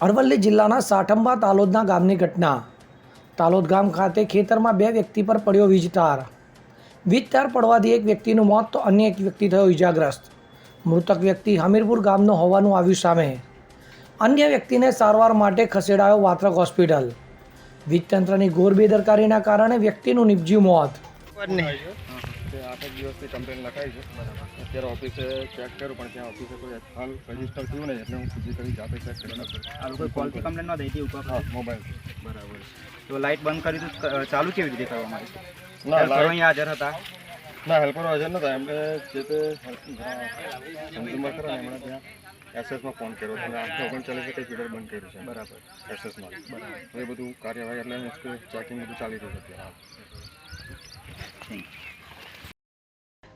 અરવલ્લી જિલ્લાના સાઠંબા તાલોદના ગામની ઘટના. તાલોદ ગામ ખાતે ખેતરમાં બે વ્યક્તિ પર પડ્યો વીજતાર વીજતાર વીજ તાર પડવાથી એક વ્યક્તિનું મોત તો અન્ય એક વ્યક્તિ થયો ઇજાગ્રસ્ત મૃતક વ્યક્તિ હમીરપુર ગામનો હોવાનું આવ્યું સામે. અન્ય વ્યક્તિને સારવાર માટે ખસેડાયો વાત્રક હોસ્પિટલ. વીજતંત્રની ઘોર બેદરકારીના કારણે વ્યક્તિનું નિપજ્યું મોત. તે આઠ એક દિવસથી કમ્પ્લેન લખાઈ છે. અત્યારે ઓફિસે ચેક કર્યું પણ ત્યાં ઓફિસે કોઈ હાલ રજિસ્ટર થયું નહીં એટલે હું ફિઝિકલી જાતે ચેક કરી આ લોકોએ કોલથી કમ્પ્લેન ન દઈ ઉપર? હા મોબાઈલ બરાબર તો લાઇટ બંધ કરી તો ચાલુ કેવી રીતે કરવામાં આવી ના અહીંયા હાજર હતા? ના હેલ્પરો હાજર નતા એમને જે તે કન્ઝ્યુમર કરે એમણે ત્યાં એસએસમાં ફોન કર્યો. અને આઠસો ઓગણચાલીસે કંઈ ફીડર બંધ કર્યું છે. બરાબર. એસએસમાં બરાબર. એ બધું કાર્યવાહી એટલે ચેકિંગ બધું ચાલી રહ્યું છે અત્યારે હાલ